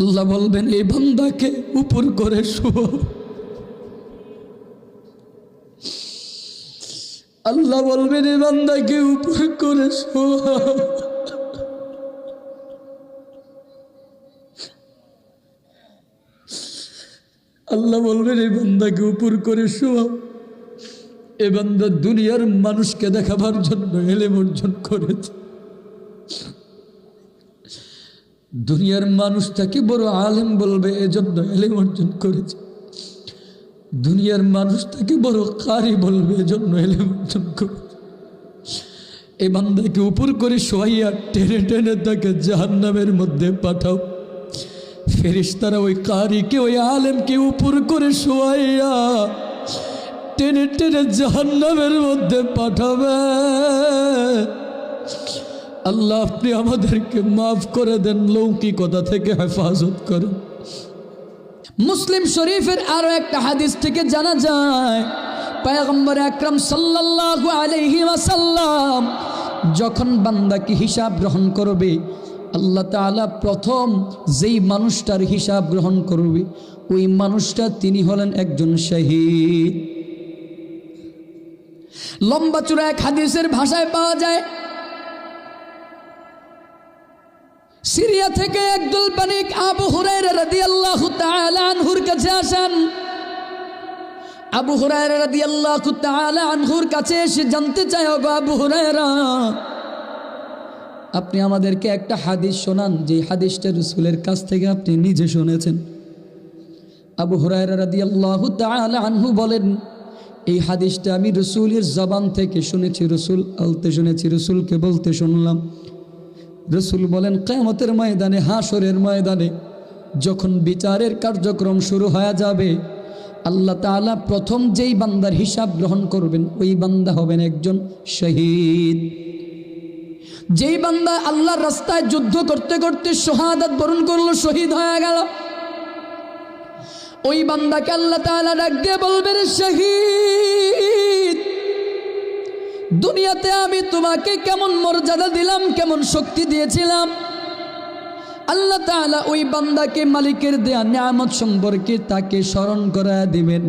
আল্লাহ বলবেন, এই বান্দাকে উপর করে শোয়াও আল্লাহ বলবেন, এই বান্দাকে উপর করে শোয়াও আল্লাহ বলবেন, এই বান্দাকে উপর করে শোয়াও এ বান্দা দুনিয়ার মানুষকে দেখাবার জন্য, এলেম অর্জন করেছে। দুনিয়ার মানুষ তাকে বড় আলেম বলবে, এজন্য এলেম অর্জন করেছে। দুনিয়ার মানুষ তাকে বড় কারি বলবে, এজন্য এলেম অর্জন করেছে। এই বান্দাকে উপর করে শোয়াইয়া টেনে টেনে তাকে জাহান্নামের মধ্যে পাঠাও। ফেরিস্তারা ওই কারিকে, ওই আলেমকে উপর করে শোয়াইয়া টেনে টেনে জাহান্নামের মধ্যে পাঠাবে। আল্লাহ, আপনি আমাদেরকে মাফ করে দেন, লৌকিকতা থেকে হেফাজত করেন। মুসলিম শরীফের আরও একটা হাদিস থেকে জানা যায়, পয়গম্বর আকরাম সাল্লাল্লাহু আলাইহি ওয়াসাল্লাম যখন বান্দাকে হিসাব গ্রহণ করবে, আল্লাহ তাআলা প্রথম যেই মানুষটার হিসাব গ্রহণ করবে, ওই মানুষটা তিনি হলেন একজন শহীদ। লম্বা চূড়া এক হাদিসের ভাষায় পাওয়া যায় সিরিয়া থেকে একদল বানিক আবু হুরায়রা রাদিয়াল্লাহু তাআলা আনহুর কাছে আসেন। আবু হুরায়রা রাদিয়াল্লাহু তাআলা আনহুর কাছে এসে জানতে চায়, ওগো আবু হুরায়রা, আপনি আমাদেরকে একটা হাদিস শোনান, যে হাদিসটা রসুলের কাছ থেকে আপনি নিজে শুনেছেন। আবু হুরায়রা রাদিয়াল্লাহু তাআলা আনহু বলেন, এই হাদিসটা আমি রসুলের জবান থেকে শুনেছি, রসুল আলতে শুনেছি, রসুলকে বলতে শুনলাম। রসুল বলেন কেমতের ময়দানে হাসরের ময়দানে যখন বিচারের কার্যক্রম শুরু হয়ে যাবে, আল্লাহ তাআলা প্রথম যেই বান্দার হিসাব গ্রহণ করবেন, ওই বান্দা হবেন একজন শহীদ। যেই বান্দা আল্লাহর রাস্তায় যুদ্ধ করতে করতে শাহাদাত বরণ করল, শহীদ হয়ে গেল। ওই বান্দাকে আল্লাহ তাআলা ডাক দিয়ে বলবেন শহীদ! দুনিয়াতে আমি তোমাকে কেমন মর্যাদা দিলাম, কেমন শক্তি দিয়েছিলাম? আল্লাহ তাআলা ওই বান্দাকে মালিকের দেয়া নিয়ামত সম্পর্কে তাকে স্মরণ করা দিবেন।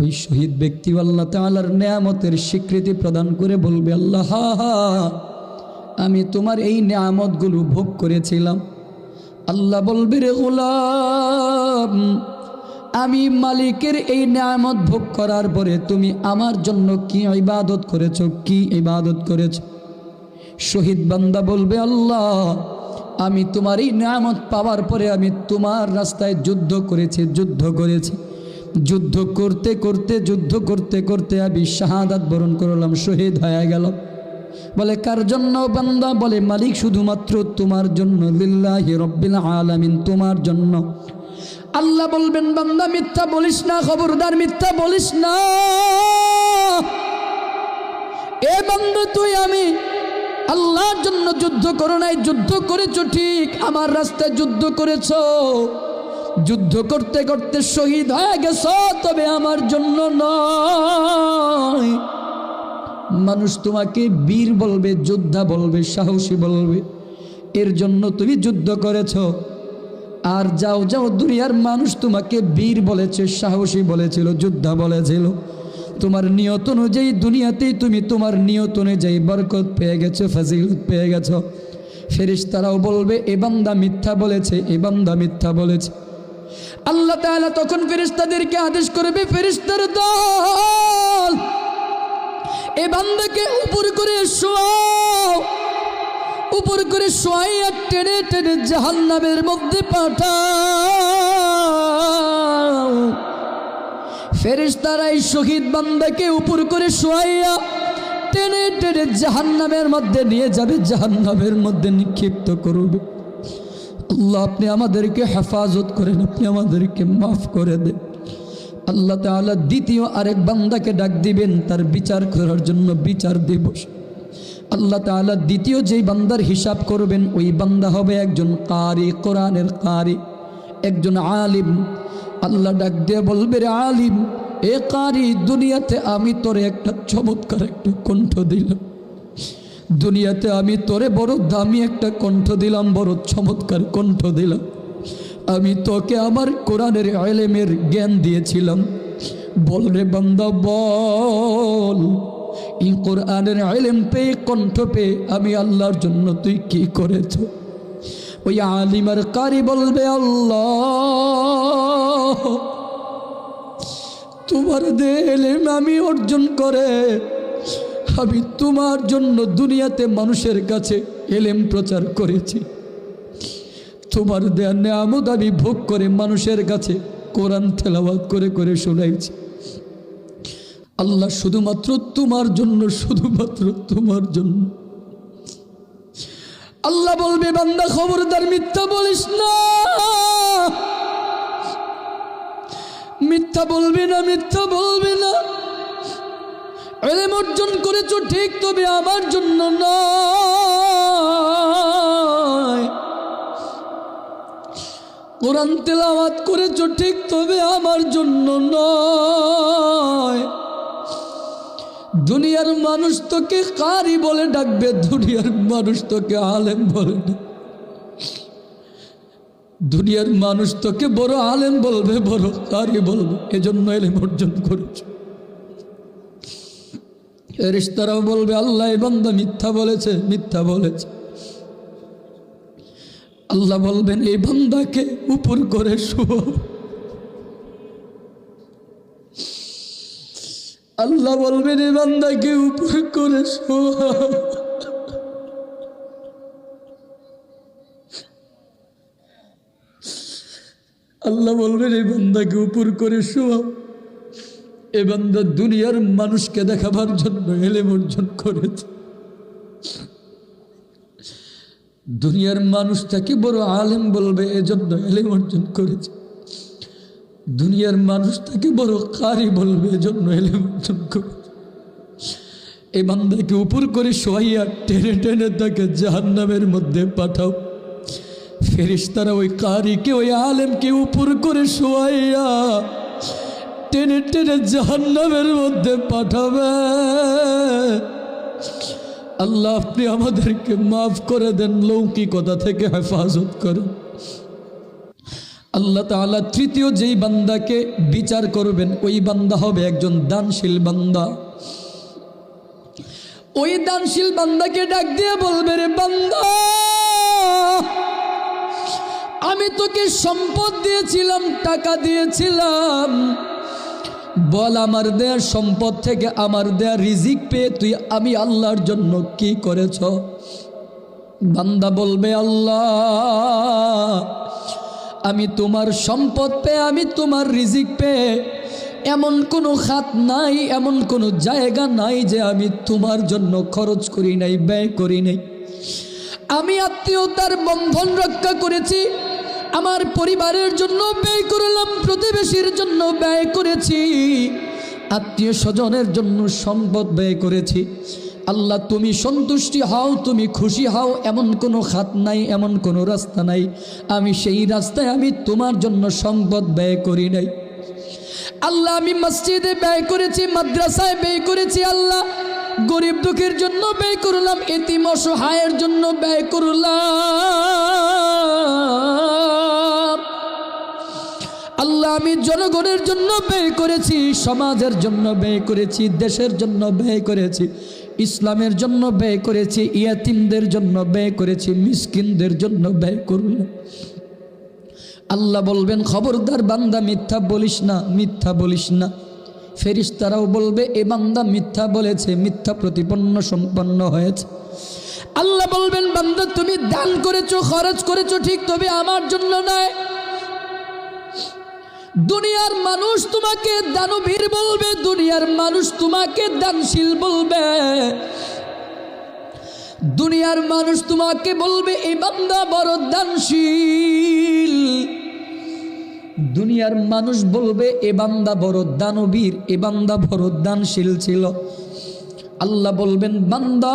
ওই শহীদ ব্যক্তি আল্লাহ তাআলার নিয়ামতের স্বীকৃতি প্রদান করে বলবে, আল্লাহ আমি তোমার এই নিয়ামতগুলো ভোগ করেছিলাম। আল্লাহ বলবে, রে গোলাম আমি মালিকের এই নিয়ামত ভোগ করার পরে তুমি আমার জন্য কি ইবাদত করেছ, কি ইবাদত করেছ? শহীদ বান্দা বলবে, আল্লাহ, আমি তোমার এই নিয়ামত পাওয়ার পরে আমি তোমার রাস্তায় যুদ্ধ করেছি যুদ্ধ করেছি। যুদ্ধ করতে করতে, যুদ্ধ করতে করতে আমি শাহাদাত বরণ করলাম, শহীদ হয়ে গেল। বলে, কার জন্য বান্দা? বলে, মালিক শুধুমাত্র তোমার জন্য, লিল্লাহি রব্বিল আলামিন, তোমার জন্য। আল্লাহ বলবেন, বান্দা, মিথ্যা বলিস না, খবরদার মিথ্যা বলিস না। এ বান্দা, তুই আমি আল্লাহর জন্য যুদ্ধ করো নাই, যুদ্ধ করেছ ঠিক, আমার রাস্তায় যুদ্ধ করেছ। যুদ্ধ করতে করতে শহীদ হয়ে গেছ, তবে আমার জন্য নয়। মানুষ তোমাকে বীর বলবে, যোদ্ধা বলবে, সাহসী বলবে, এর জন্য তুমি যুদ্ধ করেছ। আর যাও যাও, দুনিয়ার মানুষ তোমাকে বীর বলেছে, সাহসী বলেছিল, যোদ্ধা বলেছিল। তোমার নিয়ত অনুযায়ী দুনিয়াতেই তুমি তোমার নিয়ত অনুযায়ী বরকত পেয়ে গেছো, ফাজিলত পেয়ে গেছো। ফেরিস তারাও বলবে, এ বান্দা মিথ্যা বলেছে, এ বান্দা মিথ্যা বলেছে। আল্লাহ তাআলা তখন ফেরিস্তাদেরকে আদেশ করবে ফেরিস্তার দল, এ বান্দাকে উপর করে শোয়াও। উপর করে শোয়াইয়া টেনে টেনে জাহান্নামের মধ্যে পাঠাও। ফেরেশতারা এই শহীদ বান্দাকে উপর করে সোয়াইয়া টেনে টেনে জাহান্নামের মধ্যে নিয়ে যাবে, জাহান্নামের মধ্যে নিক্ষিপ্ত করবে। আল্লাহ, আপনি আমাদেরকে হেফাজত করেন, আপনি আমাদেরকে মাফ করে দেন। আল্লাহ তাআলা দ্বিতীয় আরেক বান্দাকে ডাক দিবেন, তার বিচার করার জন্য বিচার দিবস। আল্লাহ তাআলা দ্বিতীয় যেই বান্দার হিসাব করবেন, ওই বান্দা হবে একজন কারি, কোরআনের কারি, একজন আলিম। আল্লাহ ডাক দিয়ে বলবে, রে আলিম, এ কারি, দুনিয়াতে আমি তোরে একটা চমৎকার একটা কণ্ঠ দিলাম। দুনিয়াতে আমি তোরে বড় দামি একটা কণ্ঠ দিলাম, বড় চমৎকার কণ্ঠ দিলাম। আমি তোকে আমার কোরআনের এলেমের জ্ঞান দিয়েছিলাম। বল রে বান্দা, বল। এই কোরআনের এলেম পেয়ে কণ্ঠ পেয়ে আমি আল্লাহর জন্য তুই কি করেছ? ওই আলিমার কারি বলবে, আল্লাহ, তোমার দে এলেম আমি অর্জন করে, আমি তোমার জন্য দুনিয়াতে মানুষের কাছে এলেম প্রচার করেছি। তোমার দেয়া নেয়ামত আমি ভোগ করে মানুষের কাছে কোরআন তেলাওয়াত করে করে শোনাইছি। আল্লাহ শুধুমাত্র তোমার জন্য, শুধুমাত্র তোমার জন্য। আল্লাহ বলবে, বান্দা, খবরদার, মিথ্যা বলিস না। মিথ্যা বলবি না, মিথ্যা বলবি না। এলেম অর্জন করেছ, ঠিক তবে আমার জন্য নয়। কোরআন তেলাওয়াত করেছ, ঠিক তবে আমার জন্য নয়। দুনিয়ার মানুষ তোকে কারি বলে ডাকবে, দুনিয়ার মানুষ তোকে আলেম বলে দুনিয়ার মানুষ তোকে বড় আলেম বলবে, বড় কারি বলবে, এজন্য এলেম অর্জন করেছ। রিস্তারাও বলবে, আল্লাহ বান্দা মিথ্যা বলেছে মিথ্যা বলেছে। আল্লাহ বলবেন এই বান্দাকে উপর করে শুয়ো আল্লাহ বলবেন এই বান্দাকে উপর করে আল্লাহ বলবেন এই বান্দাকে উপর করে শোয়া এ বান্দা দুনিয়ার মানুষকে দেখাবার জন্য, এলেম অর্জন করেছে। দুনিয়ার মানুষ তাকে বড় আলেম বলবে, এজন্য এলেম অর্জন করেছে। দুনিয়ার মানুষ তাকে বড় কারি বলবে অর্জন করেছে এই বান্দাকে উপর করে শোয়াইয়া টেনে টেনে তাকে জাহান্নামের মধ্যে পাঠাও। ফেরিস্তারা ওই কারিকে, ওই আলেমকে উপর করে শোয়াইয়া টেনে টেনে জাহান্নামের মধ্যে পাঠাবে। আল্লাহ, আপনি আমাদেরকে মাফ করে দেন, লৌকিকতা থেকে হেফাজত করেন। আল্লাহ তাআলা তৃতীয় যেই বান্দাকে বিচার করবেন, ওই বান্দা হবে একজন দানশীল বান্দা। ওই দানশীল বান্দাকে ডাক দিয়ে বলবে, রে বান্দা, আমি তোকে সম্পদ দিয়েছিলাম, টাকা দিয়েছিলাম। বল আমার দেয়ার সম্পদ থেকে আমার দেয়া রিজিক পেয়ে তুই আমি আল্লাহর জন্য কি করেছ? বান্দা বলবে, আল্লাহ আমি তোমার সম্পদ পেয়ে, আমি তোমার রিজিক পেয়ে, এমন কোনো খাত নাই, এমন কোনো জায়গা নাই যে আমি তোমার জন্য খরচ করি নাই, ব্যয় করি নাই। আমি আত্মীয়তার বন্ধন রক্ষা করেছি, আমার পরিবারের জন্য ব্যয় করলাম, প্রতিবেশীর জন্য ব্যয় করেছি, আত্মীয় স্বজনের জন্য সম্পদ ব্যয় করেছি। আল্লাহ, তুমি সন্তুষ্টি হও, তুমি খুশি হও, এমন কোনো খাত নাই, এমন কোনো রাস্তা নাই। আমি সেই রাস্তায় আমি তোমার জন্য সম্পদ ব্যয় করি নাই। আল্লাহ, আমি মসজিদে ব্যয় করেছি, মাদ্রাসায় ব্যয় করেছি, আল্লাহ। গরিব দুঃখের জন্য ব্যয় করলাম, এতিম অসহায়ের জন্য ব্যয় করলাম। আল্লাহ, আমি জনগণের জন্য ব্যয় করেছি, সমাজের জন্য ব্যয় করেছি, দেশের জন্য ব্যয় করেছি। ইসলামের জন্য ব্যয় করেছি, ইয়াতিমদের জন্য ব্যয় করেছি, মিসকিনদের জন্য ব্যয় করলাম আল্লাহ বলবেন, খবরদার বান্দা, মিথ্যা বলিস না, মিথ্যা বলিস না। ফেরিস্তারাও বলবে, এ বান্দা মিথ্যা বলেছে, মিথ্যা প্রতিপন্ন সম্পন্ন হয়েছে। আল্লাহ বলবেন, বান্দা, তুমি দান করেছ, খরচ করেছ, ঠিক তবে আমার জন্য নয়। দুনিয়ার মানুষ তোমাকে দানবীর বলবে, দুনিয়ার মানুষ তোমাকে দানশীল বলবে। দুনিয়ার মানুষ তোমাকে বলবে এই বান্দা বড় দানশীল। দুনিয়ার মানুষ বলবে, এ বান্দা বড় দানবীর, এ বান্দা বড় দানশীল ছিল। আল্লাহ বলবেন, বান্দা,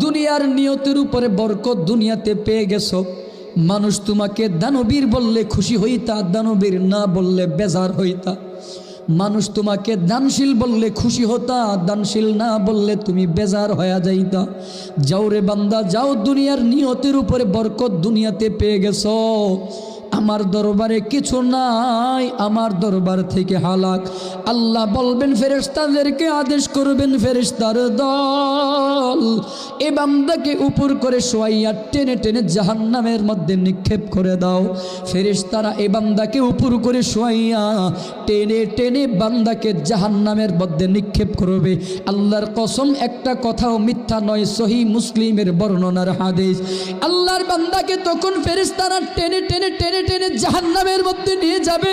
দুনিয়ার নিয়তের উপরে বরকত দুনিয়াতে পেয়ে গেছো। মানুষ তোমাকে দানবীর বললে খুশি হইতা, দানবীর না বললে বেজার হইতা। মানুষ তোমাকে দানশীল বললে খুশি হতা, দানশীল না বললে তুমি বেজার হয়ে যাইতা। যাও রে বান্দা, যাও দুনিয়ার নিয়তের উপরে বরকত দুনিয়াতে পেয়ে গেছো। আমার দরবারে কিছু নাই, আমার দরবার থেকে হালাক। আল্লাহ বলবেন, ফেরেশতাদেরকে আদেশ করবেন, ফেরেশতার দল। এ বান্দাকে উপর করে শোয়াইয়া টেনে টেনে জাহান্নামের মধ্যে নিক্ষেপ করে দাও। ফেরেশতারা এ বান্দাকে উপর করে শোয়াইয়া টেনে টেনে বান্দাকে জাহান্নামের মধ্যে নিক্ষেপ করবে। আল্লাহর কসম, একটা কথাও মিথ্যা নয়, সহি মুসলিমের বর্ণনার হাদিস। আল্লাহর বান্দাকে তখন ফেরেস্তারা টেনে টেনে টেনে টেনে টেনে জাহান্নামের মধ্যে নিয়ে যাবে।